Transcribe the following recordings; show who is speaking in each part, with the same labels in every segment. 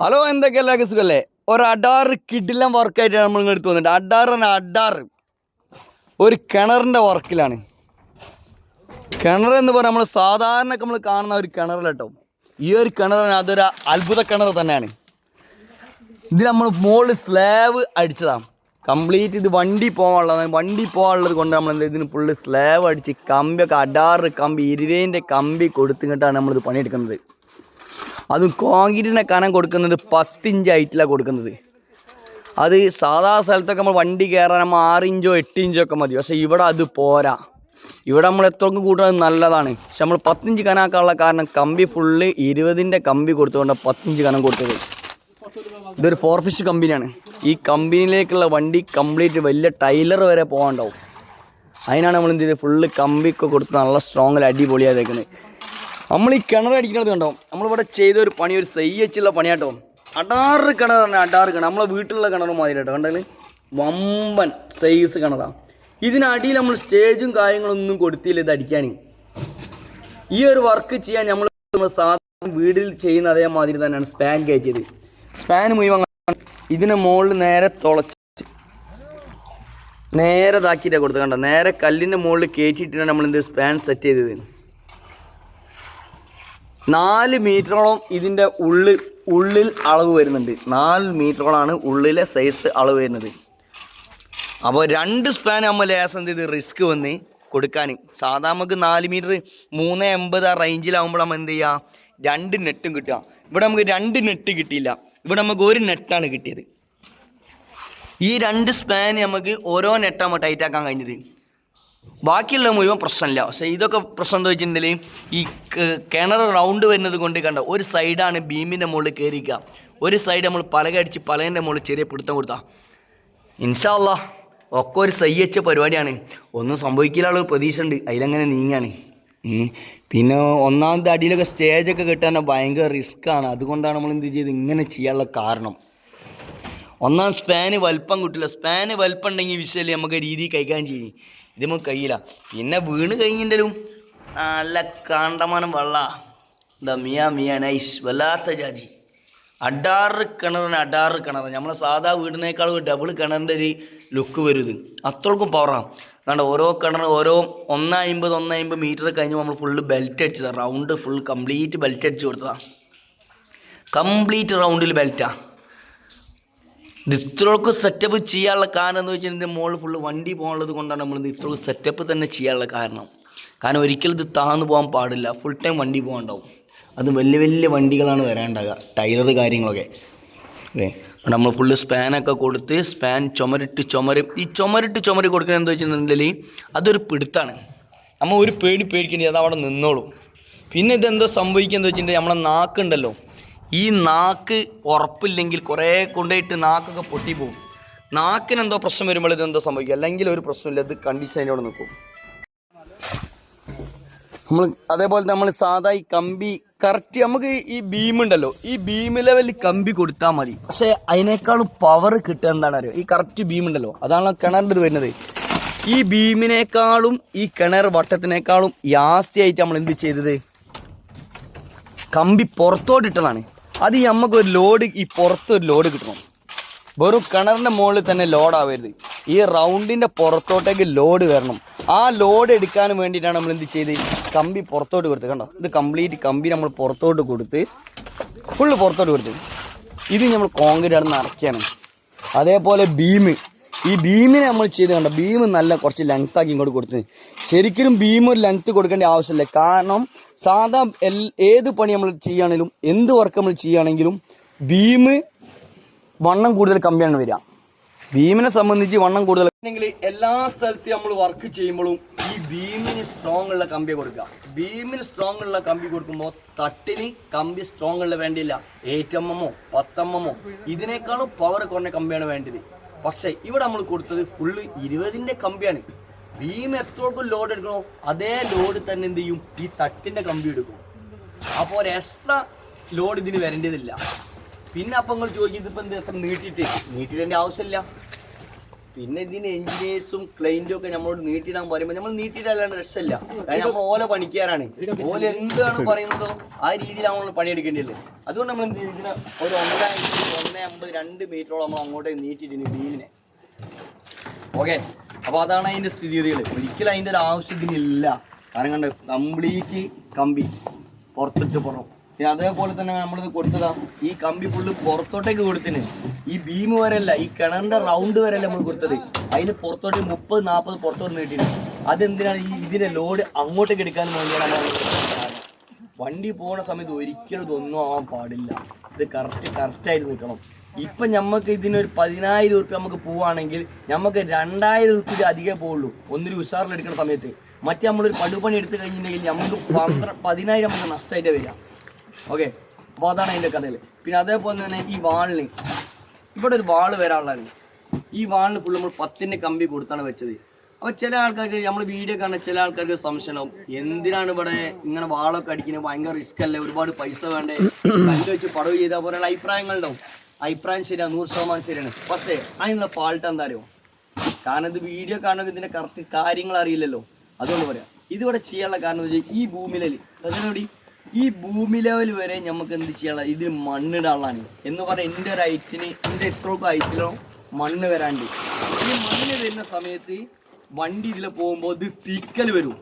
Speaker 1: Hello എന്തൊക്കെയല്ല സുഖല്ലേ ഒരു അഡാർ കിഡിലം വർക്കായിട്ടാണ് നമ്മൾ ഇങ്ങോട്ട് അഡാർ എന്ന അഡാർ ഒരു കിണറിന്റെ വർക്കിലാണ്. കിണർ എന്ന് പറഞ്ഞാൽ നമ്മൾ സാധാരണ നമ്മൾ കാണുന്ന ഒരു കിണറല്ല കേട്ടോ. ഈ ഒരു കിണർ അതൊരു അത്ഭുത കിണർ തന്നെയാണ്. ഇത് നമ്മൾ മുകളിൽ സ്ലാബ് അടിച്ചതാണ്. കംപ്ലീറ്റ് ഇത് വണ്ടി പോകാനുള്ളത് വണ്ടി പോകാനുള്ളത് കൊണ്ട് നമ്മൾ എന്താ ഇതിന് ഫുള്ള് സ്ലാബ് അടിച്ച് കമ്പിയൊക്കെ അഡാറ് കമ്പി ഇരുവേന്റെ കമ്പി കൊടുത്തിട്ടാണ് നമ്മളിത് പണിയെടുക്കുന്നത്. അതും കോൺക്രീറ്റിനെ കനം കൊടുക്കുന്നത് പത്തിഞ്ച് ഹൈറ്റിലാണ് കൊടുക്കുന്നത്. അത് സാധാ സ്ഥലത്തൊക്കെ നമ്മൾ വണ്ടി കയറാൻ നമ്മൾ ആറിഞ്ചോ ഇഞ്ചോ എട്ട് ഇഞ്ചോ ഒക്കെ മതി. പക്ഷേ ഇവിടെ അത് പോരാ. ഇവിടെ നമ്മൾ എത്രക്കും കൂട്ടുന്നത് നല്ലതാണ്. പക്ഷെ നമ്മൾ പത്തിഞ്ച് കനാക്കാനുള്ള കാരണം കമ്പി ഫുള്ള് ഇരുപതിന്റെ കമ്പി കൊടുത്തുകൊണ്ട് പത്തിഞ്ച് കനം കൊടുത്തത്. ഇതൊരു ഫോർ ഫിഷ് കമ്പനിയാണ് ഈ കമ്പനിയിലേക്കുള്ള വണ്ടി കംപ്ലീറ്റ് വലിയ ടൈലർ വരെ പോകാണ്ടാവും അതിനാണ് നമ്മൾ എന്ത് ചെയ്തത്? ഫുള്ള് കമ്പിയൊക്കെ കൊടുത്ത് നല്ല സ്ട്രോങ്ങിൽ അടിപൊളിയാതേക്കുന്നത് നമ്മൾ ഈ കിണർ അടിക്കുന്നത് കണ്ടോ? നമ്മളിവിടെ ചെയ്ത ഒരു പണി ഒരു സൈ വെച്ചുള്ള പണിയാട്ടോ. അടാറ് കിണറാണ് അടാറ് കിണർ. നമ്മളെ വീട്ടിലുള്ള കിണർ മാതിരി കേട്ടോ കണ്ടാൽ വമ്പൻ സൈസ് കിണറാണ് ഇതിനടിയിൽ നമ്മൾ സ്റ്റേജും കാര്യങ്ങളൊന്നും കൊടുത്തില്ല ഇത് അടിക്കാൻ ഈ ഒരു വർക്ക് ചെയ്യാൻ നമ്മൾ നമ്മൾ സാധാരണ വീട്ടിൽ ചെയ്യുന്ന അതേമാതിരി തന്നെയാണ് സ്പാൻ കയറ്റിയത്. സ്പാൻ മുഴുവൻ ഇതിനെ മുകളിൽ നേരെ തുളച്ച് നേരെ ഇതാക്കിയിട്ടാണ് കൊടുത്തത് കണ്ടോ? നേരെ കല്ലിന്റെ മുകളിൽ കയറ്റിയിട്ടാണ് നമ്മൾ എന്ത് സ്പാൻ സെറ്റ് ചെയ്തത്. നാല് മീറ്ററോളം ഇതിന്റെ ഉള്ളിൽ ഉള്ളിൽ അളവ് വരുന്നുണ്ട്. നാല് മീറ്ററോളാണ് ഉള്ളിലെ സൈസ് അളവ് വരുന്നത്. അപ്പോൾ രണ്ട് സ്പാൻ നമ്മൾ ലേസം ചെയ്ത് റിസ്ക് വന്ന് കൊടുക്കാൻ. സാധാരണ നമുക്ക് നാല് മീറ്റർ മൂന്ന് എൺപത് ആ റേഞ്ചിലാവുമ്പോൾ നമ്മൾ എന്ത് ചെയ്യുക? രണ്ട് നെട്ടും കിട്ടുക. ഇവിടെ നമുക്ക് രണ്ട് നെറ്റ് കിട്ടിയില്ല. ഇവിടെ നമുക്ക് ഒരു നെറ്റാണ് കിട്ടിയത്. ഈ രണ്ട് സ്പാൻ നമുക്ക് ഓരോ നെട്ടാകുമ്പോൾ ടൈറ്റ് ആക്കാൻ കഴിഞ്ഞത്. ബാക്കിയുള്ള മുഴുവൻ പ്രശ്നമില്ല. പക്ഷേ ഇതൊക്കെ പ്രശ്നം എന്താ വെച്ചിട്ടുണ്ടെങ്കിൽ ഈ കിണർ റൗണ്ട് വരുന്നത് കൊണ്ട് കണ്ട ഒരു സൈഡാണ് ബീമിന്റെ മുകളിൽ കയറിക്കുക ഒരു സൈഡ് നമ്മൾ പലക അടിച്ച് പലകന്റെ മുകളിൽ ചെറിയ പിടുത്തം കൊടുത്താൽ ഇൻഷാല്ല ഒക്കെ ഒരു സയ്യച്ച പരിപാടിയാണ്. ഒന്നും സംഭവിക്കില്ല പ്രതീക്ഷ ഉണ്ട് അതിലങ്ങനെ നീങ്ങാണ്. പിന്നെ ഒന്നാമത്തെ അടിയിലൊക്കെ സ്റ്റേജൊക്കെ കിട്ടാൻ ഭയങ്കര റിസ്ക്കാണ് അതുകൊണ്ടാണ് നമ്മൾ എന്ത് ചെയ്ത് ഇങ്ങനെ ചെയ്യാനുള്ള കാരണം. ഒന്നാം സ്പാന് വലിപ്പം കിട്ടില്ല. സ്പാന് വലിപ്പം ഉണ്ടെങ്കിൽ വിഷയമില്ല. നമുക്ക് രീതി കൈകാര്യം ചെയ്യും. ഇത് നമുക്ക് കഴിയില്ല. പിന്നെ വീണ് കഴിഞ്ഞിട്ടും നല്ല കാണ്ടമാനം വള്ള. എന്താ മിയ മിയ നൈസ് വല്ലാത്ത ജാതി. അഡാറ് കിണറിന് അഡാറ് കിണർ നമ്മളെ സാധാ വീടിനേക്കാളും ഡബിൾ കിണറിന്റെ ഒരു ലുക്ക് വരും അത്രക്കും പവറാണ് അതുകൊണ്ട് ഓരോ കിണർ ഓരോ ഒന്ന് അമ്പത് ഒന്ന് അമ്പത് മീറ്റർ കഴിഞ്ഞ് നമ്മൾ ഫുള്ള് ബെൽറ്റ് അടിച്ചതാണ് റൗണ്ട് ഫുൾ കംപ്ലീറ്റ് ബെൽറ്റ് അടിച്ച് കൊടുത്തതാണ് കംപ്ലീറ്റ് റൗണ്ടിൽ ബെൽറ്റാണ് ഇത് ഇത്രയൊക്കെ സെറ്റപ്പ് ചെയ്യാനുള്ള കാരണം എന്ന് വെച്ചാൽ എന്റെ മുകളിൽ ഫുള്ള് വണ്ടി പോകാനുള്ളത് കൊണ്ടാണ് നമ്മൾ നിത്രോൾക്ക് സെറ്റപ്പ് തന്നെ ചെയ്യാനുള്ള കാരണം. കാരണം ഒരിക്കലും ഇത് താന്നു പോകാൻ പാടില്ല. ഫുൾ ടൈം വണ്ടി പോകാണ്ടാവും അത് വലിയ വലിയ വണ്ടികളാണ് വരാണ്ടാകുക ടയർ കാര്യങ്ങളൊക്കെ. ഓക്കെ നമ്മൾ ഫുള്ള് സ്പാനൊക്കെ കൊടുത്ത് സ്പാൻ ചുമരിട്ട് ചുമര് ഈ ചുമരിട്ട് ചുമര് കൊടുക്കുന്നത് എന്താ വെച്ചിട്ടുണ്ടെങ്കിൽ അതൊരു പിടുത്താണ്. നമ്മൾ ഒരു പേടി പേടിക്കേണ്ടി അത് അവിടെ നിന്നോളും. പിന്നെ ഇതെന്തോ സംഭവിക്കുക എന്ന് വെച്ചിട്ടുണ്ടെങ്കിൽ നമ്മളെ നാക്കുണ്ടല്ലോ. ഈ നാക്ക് ഉറപ്പില്ലെങ്കിൽ കുറേ കൊണ്ടുപോയിട്ട് നാക്കൊക്കെ പോകും നാക്കിന് എന്തോ പ്രശ്നം വരുമ്പോൾ ഇതെന്തോ സംഭവിക്കും. അല്ലെങ്കിൽ ഒരു പ്രശ്നമില്ല ഇത് കണ്ടീഷൻ അതിനോട് നിൽക്കും. നമ്മൾ അതേപോലെ നമ്മൾ സാധാ ഈ കമ്പി കറക്റ്റ് നമുക്ക് ഈ ബീം ഉണ്ടല്ലോ. ഈ ബീം ലെവലിൽ കമ്പി കൊടുത്താൽ മതി. പക്ഷേ അതിനേക്കാളും പവർ കിട്ടുക എന്താണ് അറിയോ ഈ കറക്റ്റ് ബീം ഉണ്ടല്ലോ. അതാണ് കിണറിന്റെ ഇത് വരുന്നത്. ഈ ബീമിനേക്കാളും ഈ കിണർ വട്ടത്തിനേക്കാളും യാസ്തിയായിട്ട് നമ്മൾ എന്ത് ചെയ്തത്? കമ്പി പുറത്തോട്ടിട്ടതാണ് അത് നമുക്ക് ഒരു ലോഡ് ഈ പുറത്ത് ഒരു ലോഡ് കിട്ടണം. വെറും കിണറിന്റെ മുകളിൽ തന്നെ ലോഡാവരുത് ഈ റൗണ്ടിന്റെ പുറത്തോട്ടേക്ക് ലോഡ് വരണം. ആ ലോഡ് എടുക്കാൻ വേണ്ടിയിട്ടാണ് നമ്മൾ എന്ത് ചെയ്ത്? കമ്പി പുറത്തോട്ട് കൊടുത്തത് കണ്ടോ? ഇത് കംപ്ലീറ്റ് കമ്പി നമ്മൾ പുറത്തോട്ട് കൊടുത്ത് ഫുള്ള് പുറത്തോട്ട് കൊടുത്ത്. ഇത് നമ്മൾ കോൺക്രീറ്റ് ആണ് നിറയ്ക്കാണ് അതേപോലെ ബീം ഈ ബീമിനെ നമ്മൾ ചെയ്ത് കണ്ട? ബീം നല്ല കുറച്ച് ലെങ്ത് ആക്കി ഇങ്ങോട്ട് കൊടുത്തത് ശരിക്കും ബീം ഒരു ലെങ്ത് കൊടുക്കേണ്ട ആവശ്യമില്ല. കാരണം സാധാ എൽ ഏത് പണി നമ്മൾ ചെയ്യുകയാണെങ്കിലും എന്ത് വർക്ക് നമ്മൾ ചെയ്യുകയാണെങ്കിലും ഭീമ് വണ്ണം കൂടുതൽ കമ്പിയാണ് വരിക. ഭീമിനെ സംബന്ധിച്ച് വണ്ണം കൂടുതൽ എല്ലാ സ്ഥലത്തും നമ്മൾ വർക്ക് ചെയ്യുമ്പോഴും ഈ ഭീമിന് സ്ട്രോങ് ഉള്ള കമ്പി കൊടുക്കുക. ഭീമിന് സ്ട്രോങ് ഉള്ള കമ്പി കൊടുക്കുമ്പോൾ തട്ടിന് കമ്പി സ്ട്രോങ് ഉള്ള വേണ്ടിയില്ല. ഏറ്റമ്മമോ പത്തമ്മമോ ഇതിനേക്കാളും പവർ കുറഞ്ഞ കമ്പിയാണ് വേണ്ടത്. പക്ഷേ ഇവിടെ നമ്മൾ കൊടുത്തത് ഫുള്ള് ഇരുപതിന്റെ കമ്പിയാണ്. ബീം എത്രക്കും ലോഡ് എടുക്കണോ? അതേ ലോഡ് തന്നെ എന്ത് ചെയ്യും? ഈ തട്ടിന്റെ കമ്പി എടുക്കും. അപ്പോൾ ഒരു എക്സ്ട്രാ ലോഡ് ഇതിന് വരേണ്ടതില്ല. പിന്നെ അപ്പം നിങ്ങൾ ചോദിക്കും ഇതിപ്പോൾ എന്ത് എത്ര നീട്ടിയിട്ട്? ആവശ്യമില്ല. പിന്നെ ഇതിന് എഞ്ചിനീയേഴ്സും ക്ലൈന്റും ഒക്കെ നമ്മളോട് നീട്ടിയിടാൻ പറയുമ്പോൾ നമ്മൾ നീട്ടിയിട്ടല്ലാണ്ട് രക്ഷമില്ല കാരണം നമ്മൾ ഓല പണിക്കാരാണ്. ഓല എന്താണ് പറയുന്നതോ? ആ രീതിയിലാണ് നമ്മൾ പണിയെടുക്കേണ്ടത്. അതുകൊണ്ട് നമ്മൾ എന്ത് ഇതിന് ഒരു ഒന്നര ഒന്ന് ഒന്നേ അമ്പത് രണ്ട് മീറ്ററോളം നമ്മൾ അങ്ങോട്ടേക്ക് നീട്ടിയിട്ടുണ്ട് ബീമിനെ ഓക്കെ അപ്പോൾ അതാണ് അതിന്റെ സ്ഥിതിഗതികൾ ഒരിക്കലും അതിന്റെ ഒരു ആവശ്യത്തിനില്ല. കാരണം കണ്ട് കംപ്ലീറ്റ് കമ്പി പുറത്തിട്ട് പുറം. പിന്നെ അതേപോലെ തന്നെ നമ്മളിത് കൊടുത്തതാ ഈ കമ്പി ഫുള്ള് പുറത്തോട്ടേക്ക് കൊടുത്തിന്. ഈ ബീം വരെയല്ല ഈ കിണറിന്റെ റൗണ്ട് വരെയല്ല നമ്മൾ കൊടുത്തത്. അതിന് പുറത്തോട്ട് മുപ്പത് നാൽപ്പത് പുറത്തോട്ട് നീട്ടിയിരുന്നു അതെന്തിനാണ് ഈ ഇതിന്റെ ലോഡ് അങ്ങോട്ടേക്ക് എടുക്കാൻ വേണ്ടിയാണ്. വണ്ടി പോണ സമയത്ത് ഒരിക്കലും ഇതൊന്നും ആവാൻ പാടില്ല. ഇത് കറക്റ്റ് കറക്റ്റായിട്ട് നിൽക്കണം ഇപ്പം നമുക്ക് ഇതിനൊരു പതിനായിരം ഉറുപ്പ്യ നമുക്ക് പോവുകയാണെങ്കിൽ നമുക്ക് രണ്ടായിരം ഉറുപ്പ്യ അധികമേ പോവുള്ളൂ. ഒന്നൊരു ഉഷാറിൽ എടുക്കുന്ന സമയത്ത്. മറ്റേ നമ്മളൊരു പടുപണി എടുത്തു കഴിഞ്ഞിട്ടുണ്ടെങ്കിൽ നമുക്ക് പന്ത്ര പതിനായിരം നമുക്ക് നഷ്ടമായിട്ട് വരിക. ഓക്കെ അപ്പോൾ അതാണ് അതിന്റെ കഥയിൽ പിന്നെ അതേപോലെ തന്നെ ഈ വാളിന്. ഇവിടെ ഒരു വാൾ വരാനുള്ളതാണ്. ഈ വാളിന് ഫുള്ള് നമ്മൾ പത്തിന്റെ കമ്പി കൊടുത്താണ് വെച്ചത്. അപ്പോൾ ചില ആൾക്കാർക്ക് നമ്മൾ വീഡിയോ കാണുന്ന ചില ആൾക്കാർക്ക് സംശയം എന്തിനാണ് ഇവിടെ ഇങ്ങനെ വാളൊക്കെ അടിക്കുന്നത് ഭയങ്കര റിസ്ക് അല്ലേ? ഒരുപാട് പൈസ വേണ്ടേ? കണ്ടുവെച്ച് വെച്ച് പടവ് ചെയ്താൽ പോലെയുള്ള അഭിപ്രായങ്ങളുണ്ടാവും അഭിപ്രായം ശരിയാണ് നൂറ് ശതമാനം ശരിയാണ്. പക്ഷേ അതിനുള്ള ഫാൾട്ട് എന്താ അറിയോ? കാരണം ഇത് വീഡിയോ കാണുന്നത് ഇതിന്റെ കറക്റ്റ് കാര്യങ്ങൾ അറിയില്ലല്ലോ. അതുകൊണ്ട് പറയാം. ഇതിവിടെ ചെയ്യാനുള്ള കാരണം എന്ന് വെച്ചാൽ ഈ ഭൂമി ലെവൽ അതിനോടി ഈ ഭൂമി ലെവൽ വരെ നമുക്ക് എന്ത് ചെയ്യാനുള്ള ഇത് മണ്ണിടാനുള്ളതാണ്. എന്ന് പറഞ്ഞാൽ എന്റെ ഒരു ഹൈറ്റിന് എന്റെ എത്രയൊക്കെ ഹൈറ്റിലോ മണ്ണ് വരാണ്ട്. ഈ മണ്ണ് വരുന്ന സമയത്ത് വണ്ടി ഇതിൽ പോകുമ്പോൾ ഇത് തിക്കൽ വരും.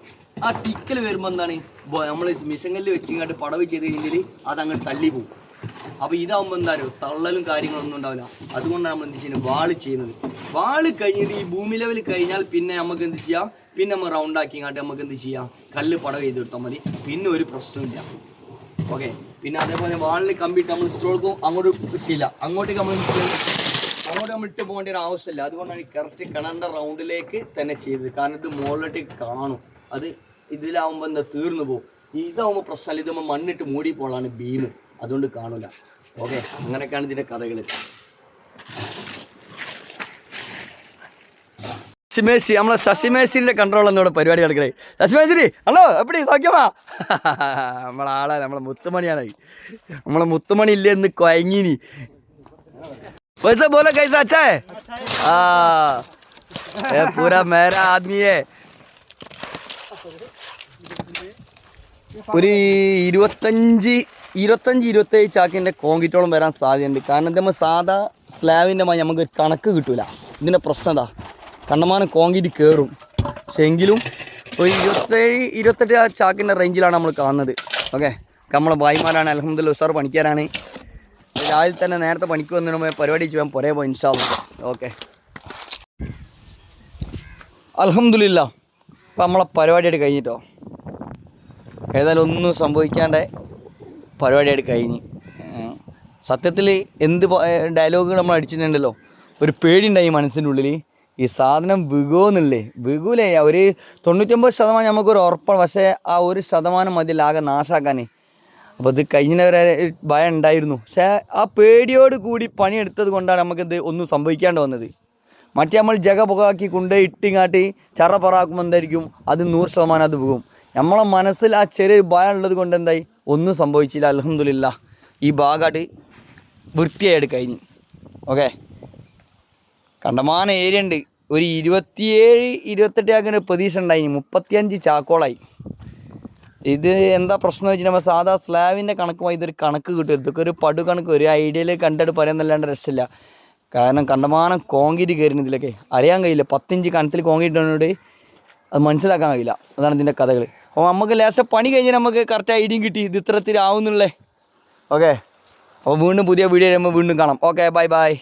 Speaker 1: ആ തിക്കൽ വരുമ്പോൾ എന്താണ്? നമ്മൾ മിഷങ്കല്ല് വെച്ചിങ്ങോട്ട് പടവ് ചെയ്ത് കഴിഞ്ഞാൽ അത് അങ്ങോട്ട് തള്ളി പോകും. അപ്പോൾ ഇതാവുമ്പോൾ എന്താ പറയുക തള്ളലും കാര്യങ്ങളൊന്നും ഉണ്ടാവില്ല. അതുകൊണ്ടാണ് നമ്മൾ എന്ത് ചെയ്യുന്നത്? വാൾ ചെയ്യുന്നത്. വാൾ കഴിഞ്ഞിട്ട് ഈ ഭൂമി ലെവൽ കഴിഞ്ഞാൽ പിന്നെ നമുക്ക് എന്ത് ചെയ്യാം? പിന്നെ നമ്മൾ റൗണ്ട് ആക്കി കാട്ടി നമുക്ക് എന്ത് ചെയ്യാം? കല്ല് പടവ് ചെയ്ത് കൊടുത്താൽ മതി. പിന്നെ ഒരു പ്രശ്നമില്ല ഓക്കെ പിന്നെ അതേപോലെ വാളിൽ കമ്പിട്ട് നമ്മൾ ഇട്ടോൾക്കും അങ്ങോട്ട് കിട്ടില്ല. അങ്ങോട്ടേക്ക് നമ്മൾ ഇട്ട് അങ്ങോട്ട് നമ്മൾ ഇട്ട് പോകേണ്ട ഒരു ആവശ്യമില്ല. അതുകൊണ്ടാണ് ഈ കറക്റ്റ് കിണറിന്റെ റൗണ്ടിലേക്ക് തന്നെ ചെയ്തത്. കാരണം ഇത് മുകളിലോട്ടേക്ക് കാണും. അത് ഇതിലാവുമ്പോൾ എന്താ തീർന്നു പോകും. ഇതാവുമ്പോൾ പ്രശ്നമല്ല. ഇത് നമ്മൾ മണ്ണിട്ട് മൂടി ബീം അതുകൊണ്ട് കാണൂല. ഓക്കെ അങ്ങനെയൊക്കെയാണ് ഇതിന്റെ കഥകൾ ശശിമേശി നമ്മളെ ശശിമേശിന്റെ കൺട്രോൾ എന്നോട് പരിപാടി കളിക്കണേ ശശിമേശിരി ഹലോ എപ്പടി സൗഖ്യമാ? നമ്മളെ ആളെ നമ്മളെ മുത്തുമണിയാണ്. നമ്മളെ മുത്തുമണി ഇല്ലേ എന്ന് കൊയങ്ങിനി. പൈസ പോലെ കൈസ അച്ഛേ? ആ ഏ പൂരാ മേര ആദ്മിയെ. ഒരു ഇരുപത്തഞ്ച് ഇരുപത്തഞ്ച് ഇരുപത്തേഴ് ചാക്കിന്റെ കോങ്കിറ്റോളം വരാൻ സാധ്യതയുണ്ട്. കാരണം നമ്മൾ സാധാ സ്ലാബിന്റെ മായി നമുക്ക് കണക്ക് കിട്ടില്ല ഇതിന്റെ പ്രശ്നം എന്താ? കണ്ടമാനം കോൺക്രീറ്റ് കയറും പക്ഷെ എങ്കിലും ഒരു ഇരുപത്തേഴ് ഇരുപത്തെട്ട് ആ ചാക്കിന്റെ റേഞ്ചിലാണ് നമ്മൾ കാണുന്നത്. ഓക്കെ? നമ്മളെ ഭായിമാരാണ്. അലഹമ്മദ് ഉസാർ പണിക്കാരാണ്. രാവിലെ തന്നെ നേരത്തെ പണിക്ക് വന്നതിന് പരിപാടി ചെയ്യാൻ പുറേ പോയി ഇൻഷാല്ല ഓക്കെ. അലഹമ്മദില്ല ഇപ്പം നമ്മളെ പരിപാടിയായിട്ട് കഴിഞ്ഞിട്ടോ? ഏതായാലും ഒന്നും സംഭവിക്കാണ്ട് പരിപാടിയായിട്ട് കഴിഞ്ഞ്. സത്യത്തിൽ എന്ത് ഡയലോഗ് നമ്മൾ അടിച്ചിട്ടുണ്ടല്ലോ? ഒരു പേടിയുണ്ടായി മനസ്സിന്റെ ഉള്ളിൽ ഈ സാധനം വികുമെന്നില്ലേ വികൂലേ. ഒരു തൊണ്ണൂറ്റൊമ്പത് ശതമാനം നമുക്കൊരു ഉറപ്പാണ്. പക്ഷേ ആ ഒരു ശതമാനം മതി ആകെ നാശാക്കാൻ അപ്പോൾ ഇത് കഴിഞ്ഞവരെ ഭയം ഉണ്ടായിരുന്നു. പക്ഷേ ആ പേടിയോട് കൂടി പണിയെടുത്തത് കൊണ്ടാണ് നമുക്കിത് ഒന്നും സംഭവിക്കാണ്ട് വന്നത്. മറ്റേ നമ്മൾ ജഗ പുകാക്കി കൊണ്ട് ഇട്ടിങ്ങാട്ടി ചറ പറാക്കുമ്പോൾ എന്തായിരിക്കും? അത് നൂറ് ശതമാനം അത് പോകും നമ്മളെ മനസ്സിൽ ആ ചെറിയൊരു ഭയം ഉള്ളത് കൊണ്ട് എന്തായി? ഒന്നും സംഭവിച്ചില്ല അലഹമില്ല ഈ ഭാഗമായിട്ട് വൃത്തിയായിട്ട് കഴിഞ്ഞു. ഓക്കെ? കണ്ടമാന ഏരിയ ഉണ്ട്. ഒരു ഇരുപത്തിയേഴ് ഇരുപത്തെട്ട് അങ്ങനെ പ്രതീക്ഷ ഉണ്ടായി മുപ്പത്തിയഞ്ച് ചാക്കോളായി. ഇത് എന്താ പ്രശ്നം വെച്ചാൽ നമ്മൾ സാധാ സ്ലാബിന്റെ കണക്കുമായി ഇതൊരു കണക്ക് കിട്ടും. ഇതൊക്കെ ഒരു പടു കണക്ക് ഒരു ഐഡിയയിൽ കണ്ടിട്ട് പറയാന്നല്ലാണ്ട് രക്ഷമില്ല കാരണം കണ്ടമാനം കോൺക്രീറ്റ് കയറുന്ന ഇതിലൊക്കെ അറിയാൻ കഴിയില്ല. പത്തിഞ്ച് കണത്തിൽ കോൺക്രീറ്റ് ഇടുന്നതുകൊണ്ട് അത് മനസ്സിലാക്കാൻ കഴിയില്ല. അതാണ് ഇതിന്റെ കഥകൾ അപ്പോൾ നമുക്ക് ലേശം പണി കഴിഞ്ഞാൽ നമുക്ക് കറക്റ്റ് ഐഡിയും കിട്ടി. ഇത് ഇത്രത്തിലാവുന്നുള്ളേ. ഓക്കെ അപ്പോൾ വീണ്ടും പുതിയ വീഡിയോ വരുമ്പോൾ വീണ്ടും കാണാം. Okay bye bye